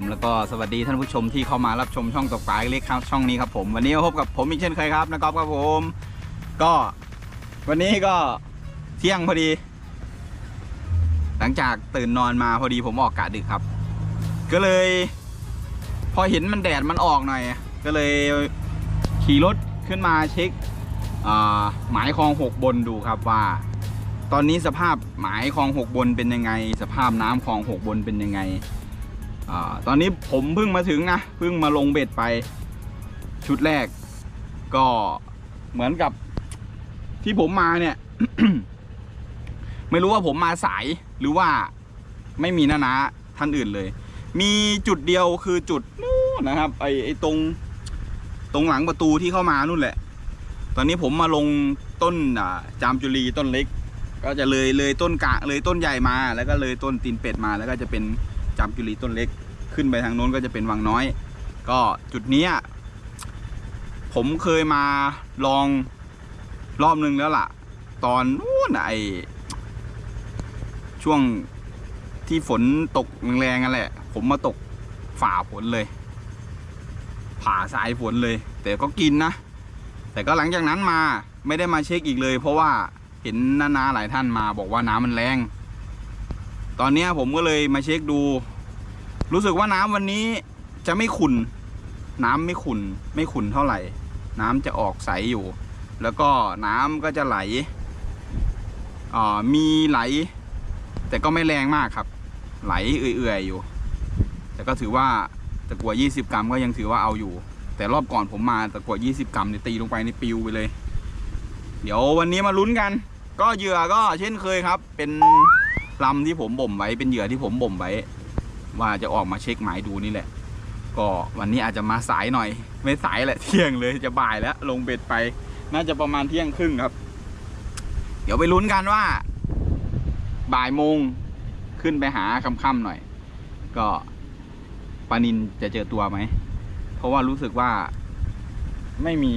ผมแล้วก็สวัสดีท่านผู้ชมที่เข้ามารับชมช่องตกปลาเล็กครับช่องนี้ครับผมวันนี้มาพบกับผมอีกเช่นเคยครับนะครับครับผม ก็วันนี้ก็เที่ยงพอดี หลังจากตื่นนอนมาพอดีผมออกกะดึกครับ ก็เลย พอเห็นมันแดดมันออกหน่อย ก็เลยขี่รถขึ้นมาเช็คหมายคลองหกบนดูครับว่า ตอนนี้สภาพหมายคลองหกบนเป็นยังไง สภาพน้ำคลองหกบนเป็นยังไง ตอนนี้ผมเพิ่งมาถึงนะเพิ่งมาลงเบ็ดไปชุดแรก ก็เหมือนกับที่ผมมาเนี่ย ไม่รู้ว่าผมมาสายหรือว่าไม่มีนานาท่านอื่นเลย มีจุดเดียวคือจุดนู้นนะครับไอไอตรงตรงหลังประตูที่เข้ามานู่นแหละ ตอนนี้ผมมาลงต้นจามจุลีต้นเล็ก ก็จะเลยเลยต้นกะเลยต้นใหญ่มา แล้วก็เลยต้นตีนเป็ดมาแล้วก็จะเป็นจามจุลีต้นเล็ก ขึ้นไปทางโน้นก็จะเป็นวังน้อย ก็จุดนี้ผมเคยมาลองรอบนึงแล้วล่ะ ตอนนู้นไอช่วงที่ฝนตกแรงๆนั่นแหละ ผมมาตกฝ่าฝนเลย ผ่าสายฝนเลย แต่ก็กินนะ แต่ก็หลังจากนั้นมาไม่ได้มาเช็คอีกเลย เพราะว่าเห็นนานาหลายท่านมาบอกว่าน้ำมันแรง ตอนนี้ผมก็เลยมาเช็คดู รู้สึกว่าน้ำวันนี้จะไม่ขุนน้ำไม่ขุนไม่ขุนเท่าไหร่ น้ำจะออกใสอยู่ แล้วก็น้ำก็จะไหลมีไหล แต่ก็ไม่แรงมากครับ ไหลเอื่อยๆอยู่ แต่ก็ถือว่าตะกั่ว20 กรัมก็ยังถือว่าเอาอยู่ แต่รอบก่อนผมมาตะกั่ว20 กรัมเนี่ยตีลงไปในปิวไปเลย เดี๋ยววันนี้มาลุ้นกัน ก็เหยื่อก็เช่นเคยครับ เป็นลำที่ผมบ่มไว้เป็นเหยื่อที่ผมบ่มไว้ ว่าจะออกมาเช็คหมายดูนี่แหละ ก็วันนี้อาจจะมาสายหน่อย ไม่สายแหละเที่ยงเลยจะบ่ายแล้ว ลงเบ็ดไป น่าจะประมาณเที่ยงครึ่งครับ เดี๋ยวไปลุ้นกันว่า บ่ายโมงขึ้นไปหาค่ำๆหน่อย ก็ปลานินจะเจอตัวไหม เพราะว่ารู้สึกว่าไม่มี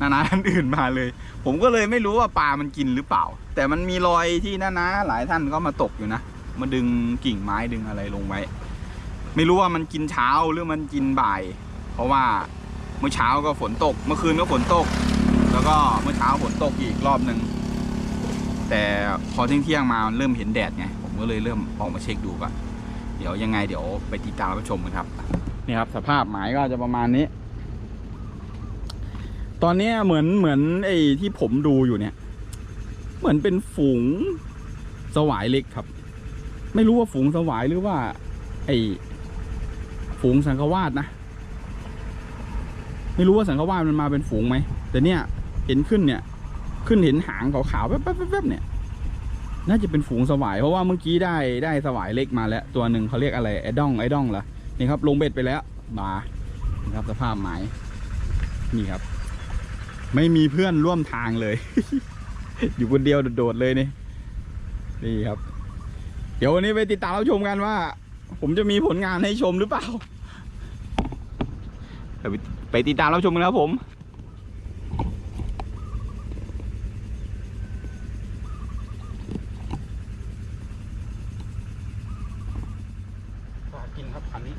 นานาท่านอื่นมาเลย ผมก็เลยไม่รู้ว่าปลามันกินหรือเปล่า แต่มันมีรอยที่นานาหลายท่านก็มาตกอยู่นะ มาดึงกิ่งไม้ดึงอะไรลงไว้ ไม่รู้ว่ามันกินเช้าหรือมันกินบ่าย เพราะว่าเมื่อเช้าก็ฝนตก เมื่อคืนก็ฝนตก แล้วก็เมื่อเช้าฝนตกอีกรอบหนึ่งแต่พอเที่ยงเที่ยงๆมามันเริ่มเห็นแดดไงผมก็เลยเริ่มออกมาเช็คดูก่อนเดี๋ยวยังไงเดี๋ยวไปติดตามรับชมกันครับนี่ครับ สภาพหมายก็จะประมาณนี้ ตอนนี้เหมือนเหมือนไอ้ที่ผมดูอยู่เนี่ย เหมือนเป็นฝูงสวายเล็กครับ ไม่รู้ว่าฝูงสวายหรือว่า ไอฝูงสังฆวาสนะ ไม่รู้ว่าสังฆวาสมันมาเป็นฝูงไหม แต่เนี่ยเห็นขึ้นเนี่ย ขึ้นเห็นหางขาวๆแป๊บๆเนี่ย น่าจะเป็นฝูงสวายเพราะว่าเมื่อกี้ได้ได้สวายเล็กมาแล้ว ตัวหนึ่งเขาเรียกอะไรไอ้ดองไอ้ดองเหรอนี่ครับ ลงเบ็ดไปแล้วมานี่ครับสภาพหมายนี่ครับ ไม่มีเพื่อนร่วมทางเลย อยู่คนเดียวโดดๆเลยนี่นี่ครับ เดี๋ยววันนี้ไปติดตามรับชมกันว่า ผมจะมีผลงานให้ชมหรือเปล่าเดี๋ยวไปไปติดตามรับชมกันครับผมปลากินครับคันนี้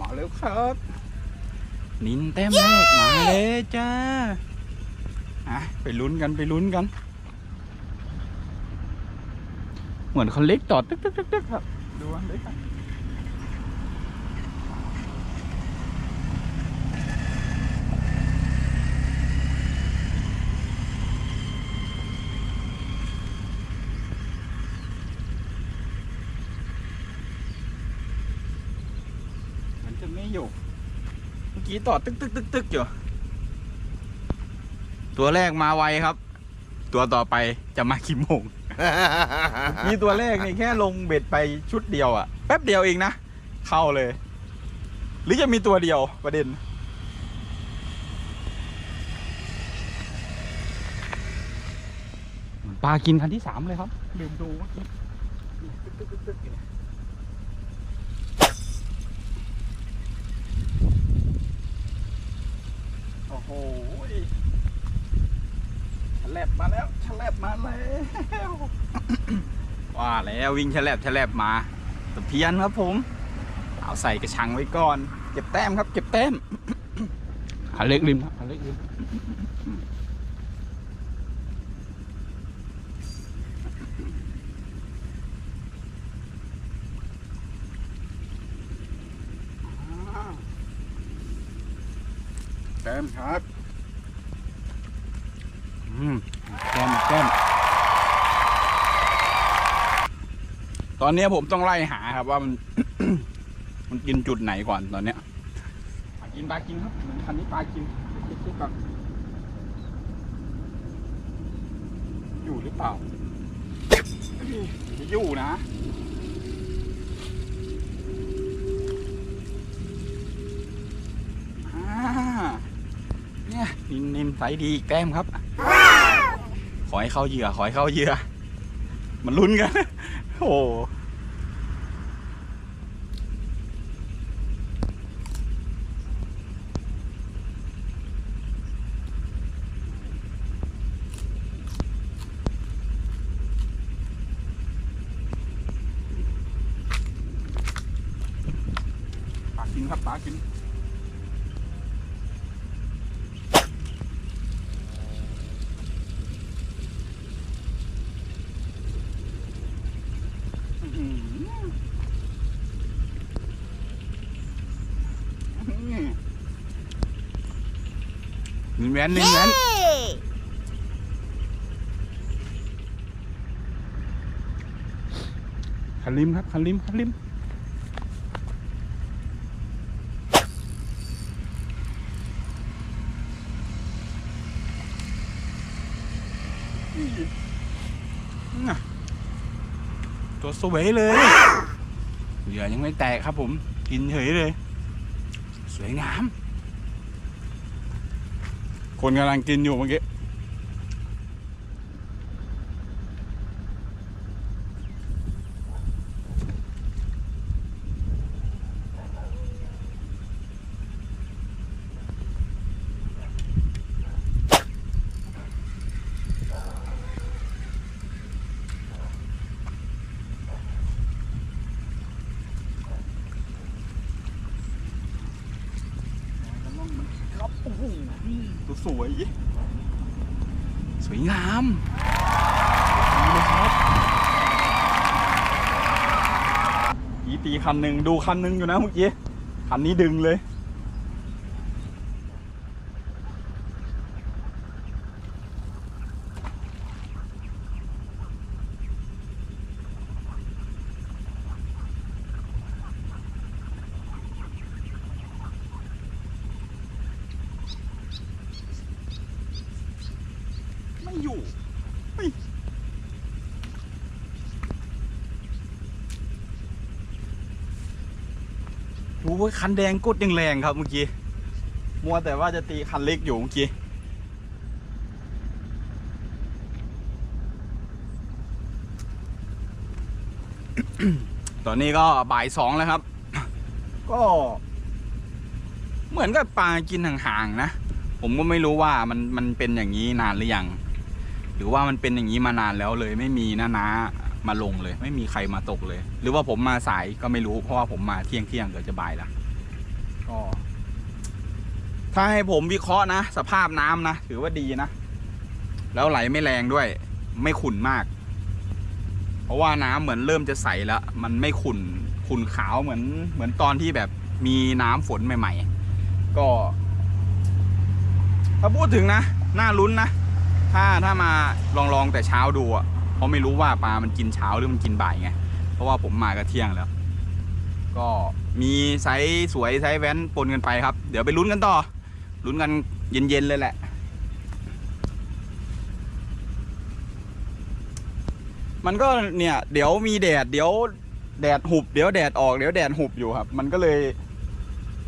มาแล้ว ครับ นินเต้มแรกมาเลยจ้าอะไปลุ้นกันไปลุ้นกัน เหมือนเขาเล็กต่อตึ๊กตึ๊กตึ๊กตึ๊กครับ ดูว่าเล็กครับ มันจะไม่อยู่ เมื่อ กี้ต่อตึกตึกตึกตึกอยู่ตัวแรกมาไวครับ ตัวต่อไปจะมากี่โมง มีตัวแรกนี่แค่ลงเบ็ดไปชุดเดียวอะแป๊บเดียวเองนะ เข้าเลย หรือจะมีตัวเดียวประเด็น ปลากินคันที่สามเลยครับลืมดูเมื่อกี้นี่ตึกตึกตึกตึกอยู่เนี่ย บมาแล้วฉลบมาแล้วว่าแล้ววิ่งฉลบฉลบมาตะเพียนครับผม เอาใส่กระชังไว้ก่อน เก็บแต้มครับ เก็บแต้มขาเล็กริมครับขาเล็กริมแต้มครับ อืมแก้ม ตอนนี้ผมต้องไล่หาครับว่ามัน มันกินจุดไหนก่อนตอนเนี้ยปลากินปลากินครับเหมือนคันนี้ปลากินคิดๆก่อนอยู่หรือเปล่าอยู่นะเนี่ยนินนินใสดีอีกแต้มครับ ขอให้เข้าเหยื่อ ขอให้เข้าเหยื่อ มันลุ้นกัน โอ้โห ปลากินครับปลากินอื้อหือหนึ่งแหวนหนึ่งแหวนคันริมครับคันริมคันริม ตัวสวยเลย เหยื่อยังไม่แตกครับผม กินเฉยเลย สวยงาม คนกำลังกินอยู่เมื่อกี้ ครับโอ้โหตัว สวย สวยงามดีเลยครับอีตีคันหนึ่งดูคันหนึ่งอยู่นะเมื่อกี้คันนี้ดึงเลย อ้ยคันแดงกดยังแรงครับเมื่อกี้ มัวแต่ว่าจะตีคันเล็กอยู่เมื่อกี้ ตอนนี้ก็บ่ายสองแล้วครับ ก็ เหมือนกับปลากินห่างๆนะ ผมก็ไม่รู้ว่ามันมันเป็นอย่างนี้นานหรือยัง หรือว่ามันเป็นอย่างนี้มานานแล้วเลยไม่มีน้านา มาลงเลย ไม่มีใครมาตกเลย หรือว่าผมมาสายก็ไม่รู้เพราะว่าผมมาเที่ยงเที่ยงเกือบจะบ่ายละก็ถ้าให้ผมวิเคราะห์นะ สภาพน้ำนะถือว่าดีนะ แล้วไหลไม่แรงด้วย ไม่ขุ่นมาก เพราะว่าน้ำเหมือนเริ่มจะใสแล้ว มันไม่ขุ่นขุ่นขาวเหมือน เหมือนตอนที่แบบมีน้ำฝนใหม่ ๆ ก็ ถ้าพูดถึงนะน่าลุ้นนะถ้าถ้ามาลองลองแต่เช้าดูอะ เพราะไม่รู้ว่าปลามันกินเช้าหรือมันกินบ่ายไง เพราะว่าผมมาก็เที่ยงแล้ว ก็มีไซส์สวยไซส์แว้นปนกันไปครับ เดี๋ยวไปลุ้นกันต่อ ลุ้นกันเย็นๆเลยแหละ มันก็เนี่ยเดี๋ยวมีแดดเดี๋ยวแดดหุบเดี๋ยวแดดออกเดี๋ยวแดดหุบอยู่ครับ มันก็เลย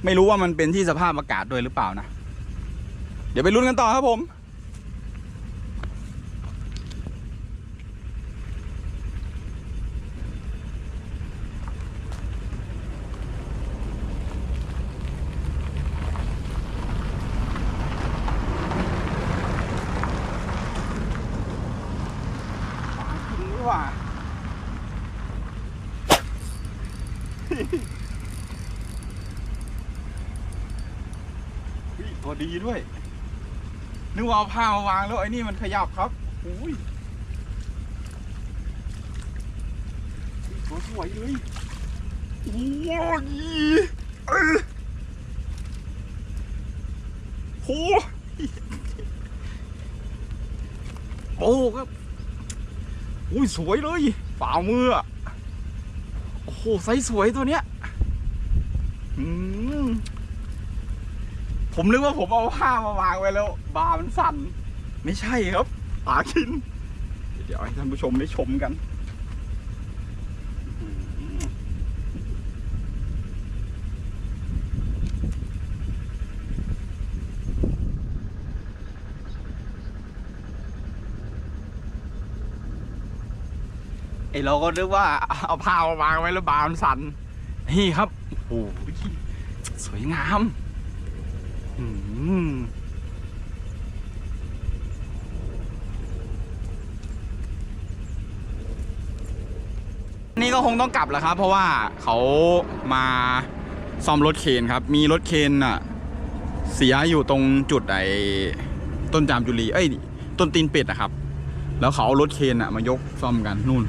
ไม่รู้ว่ามันเป็นที่สภาพอากาศด้วยหรือเปล่านะ เดี๋ยวไปลุ้นกันต่อครับผม เฮ้ยตัว ดีด้วยนึกว่าเอาผ้ามาวางแล้วไอ้นี่มันขยับครับอุ้ยสวยเลยโอ้ยเออโหโอ้ครับอุ้ยสวยเลยฝ่ามือโอ้โหไซส์สวยตัวเนี้ยอืม ผมนึกว่าผมเอาผ้ามาวางไว้แล้ว บามันสั่น ไม่ใช่ครับปากิน เดี๋ยวให้ท่านผู้ชมได้ชมกันไอเราก็นึกว่าเอาผ้ามาวางไว้แล้วบามันสั่นนี่ครับ โอ้โหสวยงาม นี่ก็คงต้องกลับแล้วครับ เพราะว่าเขามาซ่อมรถเคนครับ มีรถเคนอะ เสียอยู่ตรงจุดไอ้ต้นจามจุลีเอ้ย ต้นตีนเป็ดนะครับ แล้วเขาเอารถเคนอะ มายกซ่อมกันนู่น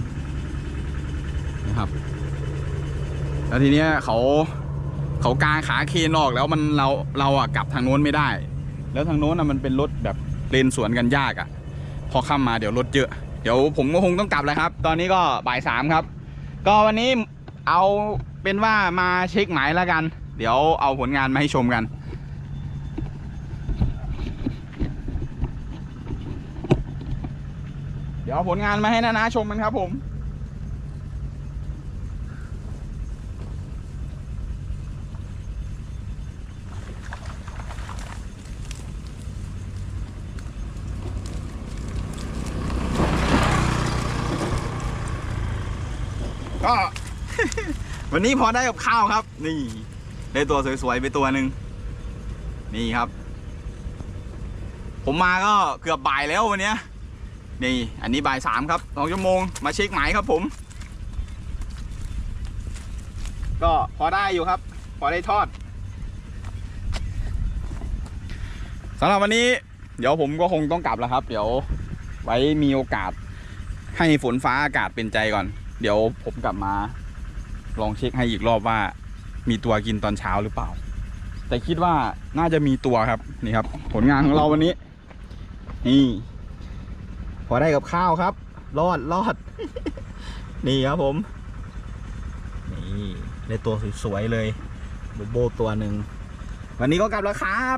นะครับ แล้วทีเนี้ยเขา เขากางขาเคนออกแล้วมันเราเราอะกลับทางโน้นไม่ได้ แล้วทางโน้นอะมันเป็นรถแบบเลนสวนกันยากอะ พอข้ามมาเดี๋ยวรถเยอะ เดี๋ยวผมก็คงต้องกลับแล้วครับ ตอนนี้ก็บ่ายสามครับ ก็วันนี้เอาเป็นว่ามาเช็คหมายแล้วกัน เดี๋ยวเอาผลงานมาให้ชมกันเดี๋ยวเอาผลงานมาให้นานาชมกันครับผม ก็ วันนี้พอได้กับข้าวครับ นี่ได้ตัวสวยๆไปตัวหนึ่งนี่ครับ ผมมาก็เกือบบ่ายแล้ววันนี้นี่ อันนี้บ่ายสามครับสองชั่วโมงมาเช็คหมายครับผม ก็พอได้อยู่ครับ พอได้ทอดสำหรับวันนี้ เดี๋ยวผมก็คงต้องกลับแล้วครับ เดี๋ยวไว้มีโอกาสให้ฝนฟ้าอากาศเป็นใจก่อน เดี๋ยวผมกลับมา ลองเช็คให้อีกรอบว่า มีตัวกินตอนเช้าหรือเปล่า แต่คิดว่าน่าจะมีตัวครับนี่ครับ ผลงานของเราวันนี้ นี่ พอได้กับข้าวครับ รอดรอด นี่ครับผม นี่ได้ตัวสวยๆเลยโบโบตัวหนึ่งวันนี้ก็กลับแล้วครับ